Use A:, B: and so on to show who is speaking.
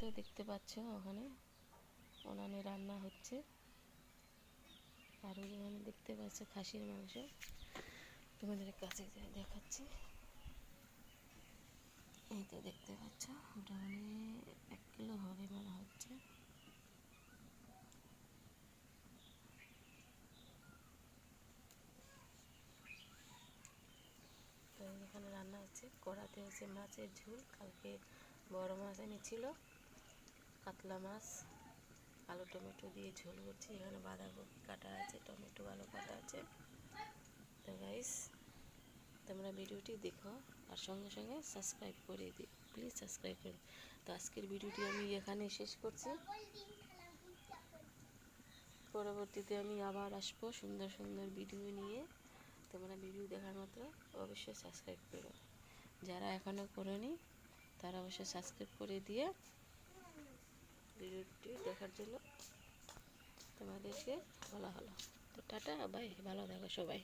A: তো দেখতে পাচ্ছ ওখানে। উনানে রান্না হচ্ছে। আর ওখানে দেখতে পাচ্ছ খাসির মাংস। তোমাদের কাছে দেখাচ্ছি। এই তো দেখতে পাচ্ছ মোটামুটি এক কিলো হবে মনে হচ্ছে। এখানে রান্না হচ্ছে। কড়াতে হচ্ছে মাছের ঝোল। কালকে বড় মাছ এনেছিল। কাতলা মাছ, আলু, টমেটো দিয়ে ঝোল করছি। এখানে বাঁধাকপি কাটা আছে, টমেটো, আলু কাটা আছে। তো গাইস তোমরা ভিডিওটি দেখো আর সঙ্গে সঙ্গে সাবস্ক্রাইব করে দিই প্লিজ সাবস্ক্রাইব করে দিও। তো আজকের ভিডিওটি আমি এখানে শেষ করছি। পরবর্তীতে আমি আবার আসব সুন্দর সুন্দর ভিডিও নিয়ে। তোমরা ভিডিও দেখার মাত্র অবশ্যই সাবস্ক্রাইব করো। যারা এখনও করেনি, তারা অবশ্যই সাবস্ক্রাইব করে দিয়ে ভিডিওটি দেখার জন্য তোমাদেরকে বলা হলো। তো টাটা বাই ভালো থাকো সবাই।